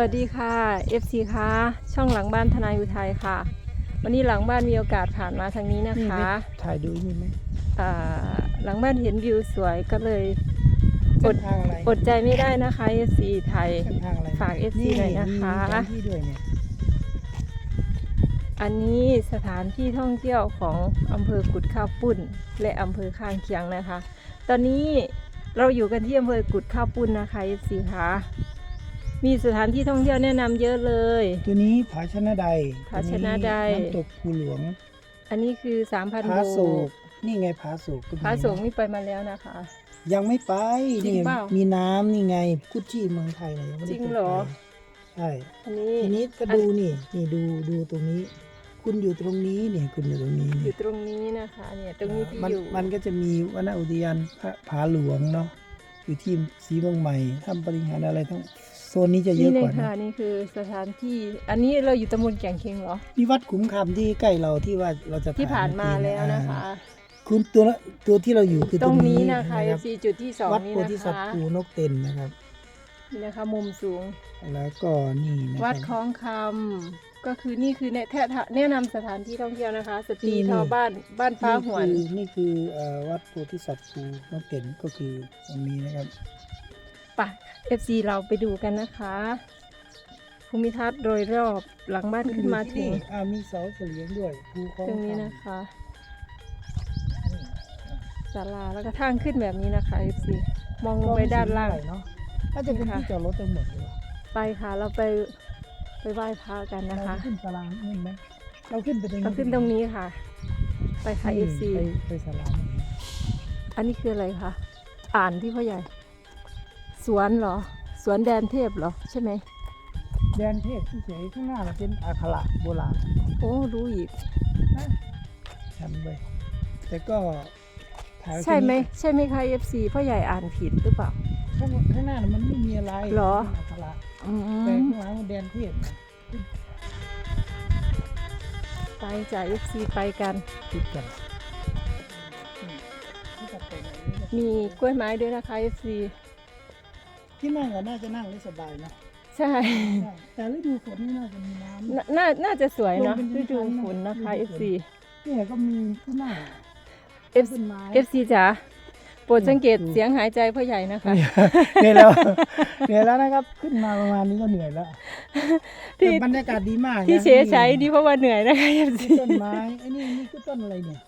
วัสดีค่ะ FC ค่ะ ช่องหลังบ้านทนายอุทัยค่ะ วันนี้หลังบ้านมีโอกาสผ่านมาทางนี้นะคะถ่ายดูนี่ไหมอ่าหลังบ้านเห็นวิวสวยก็เลยอเส้ดนทางอะไรอดใจไม่ได้นะคะ FC ไทย เส้นทางอะไรฝาก FC หน่อยนะคะ มีแผนที่ด้วยเนี่ยอันนี้สถานที่ท่องเที่ยวของอำเภอกุดข้าวปุ้น และอำเภอข้างเคียงนะคะ ตอนนี้เราอยู่กันที่อำเภอกุดข้าวปุ้นนะคะ FC ค่ะ มีสถานที่ท่องเที่ยวแนะนำเยอะเลย ตัวนี้ผาชนะใดผาชนะใด ตัวน้ำตกภูหลวงอันนี้คือ 3,000ผาโบโศกนี่ไงผาโศกก็มีพระสงฆ์นี่ไปมาแล้วนะคะ ยังไม่ไปจริงนี่เปล่ามีมีน้ำนี่ไงกุชชี่เมืองไทยเนี่ยยังไม่ได้จริงเหรอ ไปใช่อันนี้ ทีนี้ก็ดูนี่นี่ดูดูตรงนี้ คุณอยู่ตรงนี้เนี่ยคุณอยู่ตรงนี้อนี่ยู่ตรงนี้นะคะ เนี่ยตรงนี้ที่มันอยู่มันก็จะมีวนอุทยานพระผาหลวงเนาะอยู่ที่สีเมืองใหม่ทำปริหารอะไรทั้งโซนนี้จะเยนี่อะเลกยว่าค่ะนะนี่คือสถานที่ อันนี้เราอยู่ตำบลแก่งเคงเหรอ นี่วัดขุมคำที่ใกล้เราที่ว่าเราจะที่ผ่านมาเอแล้วกี้นะคะ อ่าคุณตัวละตัวที่เราอยู่คือตตรรงงนี้นี้นะคะนะครับ FC จุดที่สองวัดนี่โพนะธิสัตคะว์ภูนกเต็นนะครับ นี่นะคะมุมสูง แล้วก็นี่นะวัดคครับล้องคำก็คือนี่คือแนะแทะแนะนำสถานที่ท่องเที่ยวนะคะ สตรีนี่ทอบ้านบ้านฟ้าหวน นี่คือนี่คือเอ่อวัดโพธิสัตว์ภูนกเต็นก็คือตรงนี้นะครับ ปะ FC เราไปดูกันนะคะ ภูมิทัศน์โดยรอบหลังบ้านขึ้นมาถึงอ่ามีเสาเสลียงด้วยภูคลองตรงนี้คำนะคะศาลาแล้วก็ทางขึ้นแบบนี้นะคะ FC มองลงไปด้านล่างเนาะน่าจะเป็นค่ะที่จอดรถทั้งหมดเลยไปค่ะ เราไปไปไหว้พระกันนะคะเราขึ้นศาลานี่ไหมเราขึ้นไปตรงนี้เราขึ้นตรงนี้ค่ะ ไปค่ะนี่ FC ไปไปศาลาหน่อยอันนี้คืออะไรคะอ่านที่พ่อใหญ่ สวนเหรอ สวนแดนเทพเหรอใช่ไหมแดนเทพที่เฉยข้างหน้าเราเป็นอักขระโบราณโอ้รู้อีกทำไปแต่ก็ถ่ายว้ใช่ไหมที่นี่ใช่ไหมคะ FC พ่อใหญ่อ่านผิดหรือเปล่า ข้างข้างหน้าน่ะมันไม่มีอะไรเหรอเป็นอักขระอืแต่มข้างหลังมันแดนเทพไปจาก FC ไปกัน ติดกันที่ตัดแต่งอย่างนี้ก็มีกล้วยไม้ด้วยนะคะ FC ที่นั่งก็น่าจะนั่งได้สบายนะใช่ ใช่แต่ฤดูฝนนี่น่าจะมีน้ำนาน่าน่าจะสวยเนาะลงเป็นฤดูชั้นๆฝนนะคะฤดูฝน FC เนี่ยก็มีที่นั่ง FC ต้นไม้ FC จ๋าโปรดสังเกตดูเสียงหายใจพ่อใหญ่นะคะ เหนื่อยแล้วเหนื่อยแล้วนะครับ ขึ้นมาประมาณนี้ก็เหนื่อยแล้วที่ แต่บรรยากาศดีมากนะที่เฉยใช้นี่เพราะว่าเหนื่อยนะคะ FC มีต้นไม้ไอ้นี่นี่คือต้นอะไรเนี่ย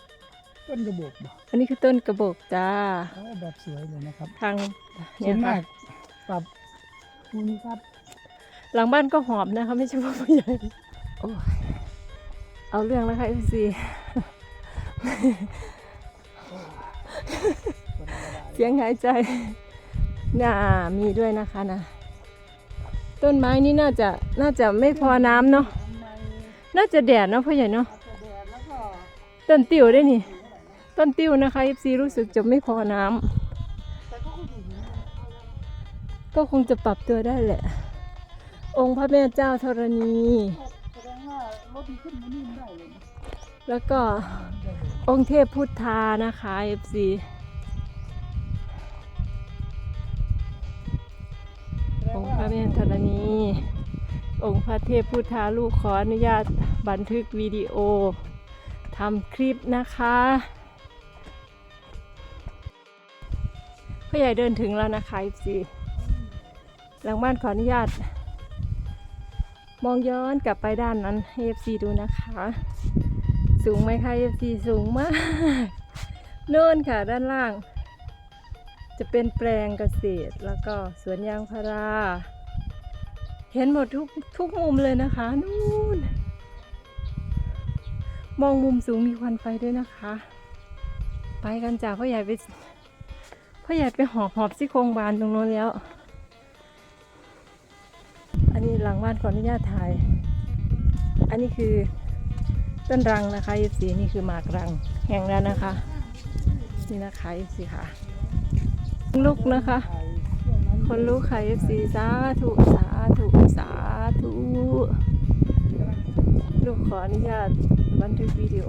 ต้นกระบอกบ่อันนี้คือต้นกระบอกจ้า โอ้แบบสวยเลยนะครับทางส่เนี่วยนค่ะมาก ปรับภูมิทัศน์หลังบ้านก็หอมนะคะ ไม่ใช่ว่าผู้ใหญ่โอ้ยเอาเรื่องแล้วค่ะ FC เสียงหายใจน่ามีด้วยนะคะนะ ต้นไม้นี่น่าจะน่าจะไม่พอน้ำเนาะน่าจะแดดเนาะพ่อใหญ่เนาะต้นติ้วได้นี่ ต้นติ้วนะคะ FC รู้สึกจะไม่พอน้ำ ก็คงจะปรับตัวได้แหละ องค์พระแม่เจ้าธรณี แสดงว่ารถมันขึ้นมานี่มได้เลยแล้วก็องค์เทพพุทธานะคะ FC องค์พระแม่ธรณี องค์พระเทพพุทธาลูกขออนุญาตบันทึกวิดีโอทำคลิปนะคะพ่อใหญ่เดินถึงแล้วนะคะ FC หลังบ้านขออนุญาต มองย้อนกลับไปด้านนั้นให้ FC ดูนะคะ สูงไหมคะ FC สูงมากโน่นค่ะด้านล่าง จะเป็นแปลงเกษตรแล้วก็สวนยางพารา เห็นหมดทุกทุกมุมเลยนะคะนู่น มองมุมสูงมีควันไฟด้วยนะคะ ไปกันจ้าพ่อใหญ่ไปพ่อใหญ่ไปหอบหอบซี่โครงบานตรงโน้นแล้ว อันนี้หลังบ้านขออนุญาตถ่าย อันนี้คือต้นรังนะคะยีสีนี่คือหมากรังแห้งแล้วนะคะ นี่นะคะยีสีค่ะลุกนะคะ คนลุกค่ะยีสีสาธุสาธุสาธุลูกขออนุญาตบันทึกวิดีโอ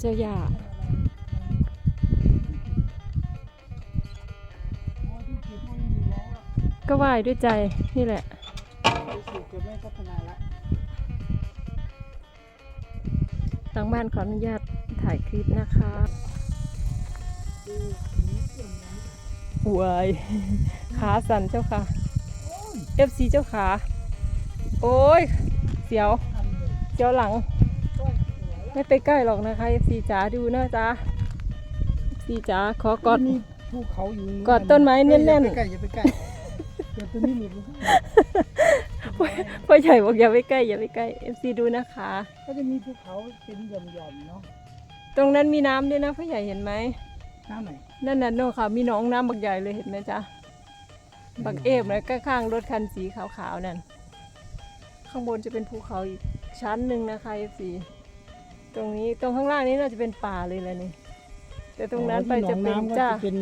เจ้าย่าอ๋อที่เก็บมันอยู่แล้วอะก็ไหว้ด้วยใจนี่แหละรู้สึกจะไม่พัฒนาละทางบ้านขออนุญาตถ่ายคลิปนะคะอวยขาสั่นเจ้าค่ะ FC เจ้าขา โอ้ย เสียวทำเลยเสียวหลังก็สวย ไม่ไปใกล้หรอกนะคะ FC จ๋าดูนะจ๊ะ FC จ๋าขอกอด มีภูเขาอยู่กอดต้นไม้แน่นๆ อย่าไปใกล้อย่าไปใกล้เดี๋ยวตัวนี้หลุดลงมาพ่อใหญ่บอกอย่าไปใกล้อย่าไปใกล้ FC ดูนะคะ ก็จะมีภูเขาเป็นหย่อมๆเนาะตรงนั้นมีน้ำด้วยนะพ่อใหญ่เห็นไหมน้ำไหนนั่นน่ะโน่ค่ะ มีหน้องน้ำบักใหญ่เลยเห็นไหมจ๊ะบักเอฟนะก็ข้างรถคันสีขาวๆนั่นข้างบนจะเป็นภูเขาอีกชั้นหนึ่งนะคะ FC ตรงนี้ตรงข้างล่างนี้น่าจะเป็นป่าเลยแหละนี่ แต่ตรงนั้นไปจะเป็นอ๋อที่หองำก็จ้าจะเป็น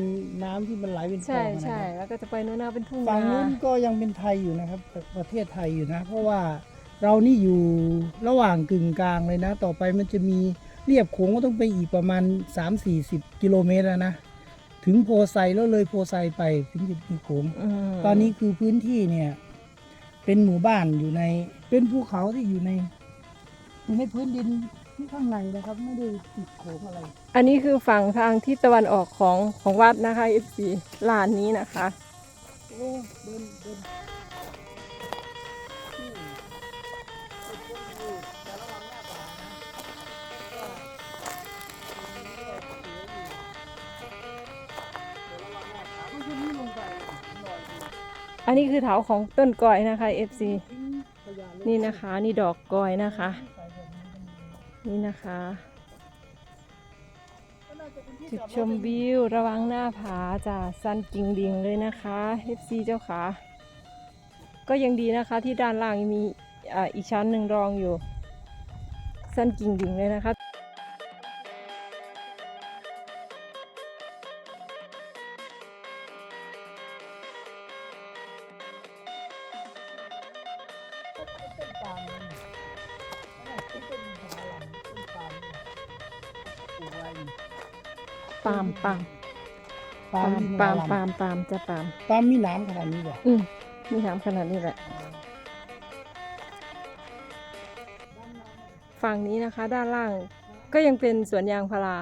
น้ำที่มันไหลเป็นคลใช่องอะนะใช่ครับแล้วก็จะไปโน่นน่าเป็นทุ่งฝั่งนานู้นก็ยังเป็นไทยอยู่นะครับ ประเทศไทยอยู่นะ เพราะว่าเรานี่อยู่ระหว่างกึ่งกลางเลยนะ ต่อไปมันจะมีเรียบโขงก็ต้องไปอีกประมาณ 3-40 กิโลเมตรแล้วนะ ถึงโพไซแล้วเลยโพไซไปถึงจะมีโขงมตอนนี้คือพื้นที่เนี่ย เป็นหมู่บ้านอยู่ในเป็นภูเขาที่อยู่ในอยู่ในพื้นดิน ที่ข้างในนะครับไม่ได้ติดโขงอะไร อันนี้คือฝั่งทางทิศตะวันออกของของวัดนะคะ FC ลานนี้นะคะโอ้เดินเดินนี่ไปชมวิวแต่ระวังหน้าป่านะว่าตรงนี้ก็สวยอยู่แต่ระวังหน้าป่าก็จะนี่ลงไปหน่อยหนึ่งอันนี้คือเถาของต้นกอยนะคะ FC นี่นะคะ นี่ดอกกอยนะคะ นี่นะคะก็น่าจะเป็นที่จุดจอรถชมวิวระวังหน้าผาจ้ะสันกิ่งดิ่งเลยนะคะ FC เจ้าขาก็ยังดีนะคะที่ด้านล่างยังมีอ่าอีกชั้นหนึ่งรองอยู่สันกิ่งดิ่งเลยนะคะ ปาล์มปาล์มปาปาล์ล์มมที่ปาล์มนาลำปาล์มปาล์มจะปาล์มปาล์มมีน้ำขนาดนี้เหรออืมมีถามขนาดนี้แหละ ฝั่งนี้นะคะ ด้านล่างก็ยังเป็นสวนยางพารา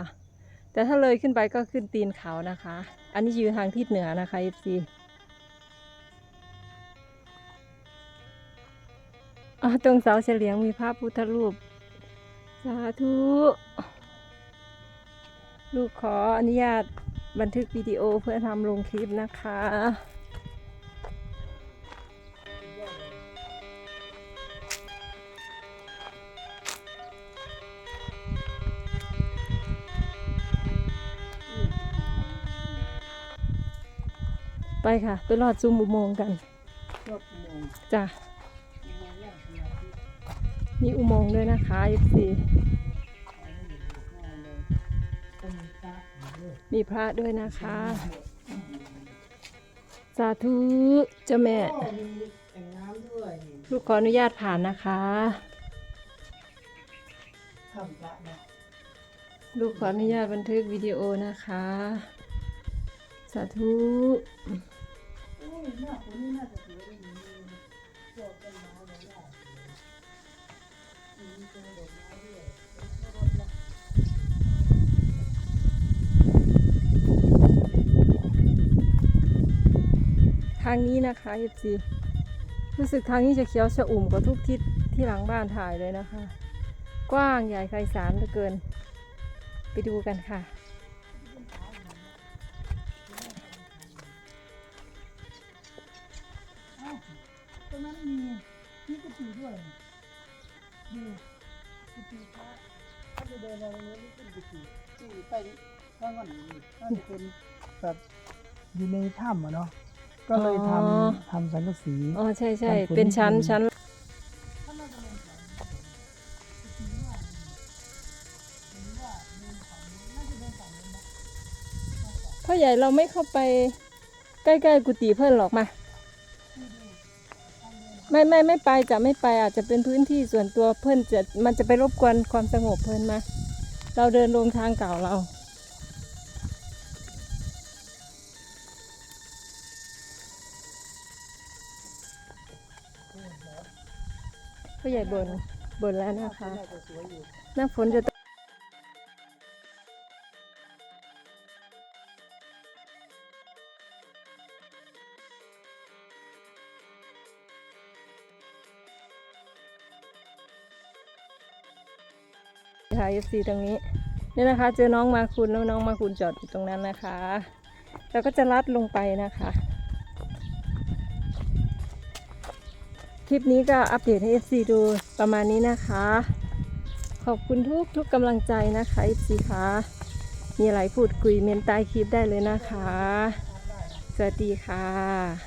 แต่ถ้าเลยขึ้นไปก็ขึ้นตีนเขานะคะ อันนี้อยู่ทางทิศเหนือนะคะ FC อ๋อตรงเสาเฉลียงมีพระพุทธรูป สาธุ ลูกขออนุญาตบันทึกวิดีโอเพื่อทำลงคลิปนะคะ ไปค่ะ ไปรอดซุ้มอุโมงค์กันชอบอุโมงค์จ้ะอุโมงค์ย่างขนาดที่มีอุโมงค์ด้วยนะคะ FC มีพระด้วยนะคะ สาธุเจ้าแม่ก็มีแอ่งน้ำด้วยนี่ลูกขออนุญาตผ่านนะคะถ้ำพระนะลูกขออนุญาตบันทึกวิดีโอนะคะ สาธุ ทางนี้นะคะ FC รู้สึกทางนี้จะเขียวชะอุ่มกว่าทุกทิศที่หลังบ้านถ่ายเลยนะคะ กว้างใหญ่ไพศาลเหลือเกิน ไปดูกันค่ะอ้าวตรงนั้นมีมีกุฏิด้วยดูกุฏิพระถ้าจะเดินมาตรงนี้นี่เป็นกุฏิที่อยู่ใต้ข้างก่อนนี่น่าจะเป็นแบบอยู่ในถ้ำอะเนาะ ก็เลยทอ๋อำทำสังกะสี อ๋อใช่ใช่ทางฝนเป็นชั้นนิดนึงชั้นถ้าน่าจะลงเขากุฏิว่าหรือว่าเดินฝั่งนี้น่าจะเดินฝั่งนี้นะพ่อใหญ่เราไม่เข้าไปใกล้ ๆ กุฏิเพื่อนหรอกมา ไม่ไม่ไม่ไปจะไม่ไปอาจจะเป็นพื้นที่ส่วนตัวเพื่อนจะมันจะไปรบกวนความสงบเพื่อนมา เราเดินลงทางเก่าเรา ผู้ใหญ่บนบนแล้วนะคะหน้าฝนจะตค่ะ FC ตรงนี้นี่นะคะ เจอน้องมาคุณแล้วน้องมาคุณจอดอยู่ตรงนั้นนะคะเราก็จะลัดลงไปนะคะ ลิปนี้ก็อัปเดตให้ FC ดูประมาณนี้นะคะ ขอบคุณทุกทุกกำลังใจนะคะ FC คะมีอะไรพูดคุยเมนใต้คลิปได้เลยนะคะ สวัสดีค่ะ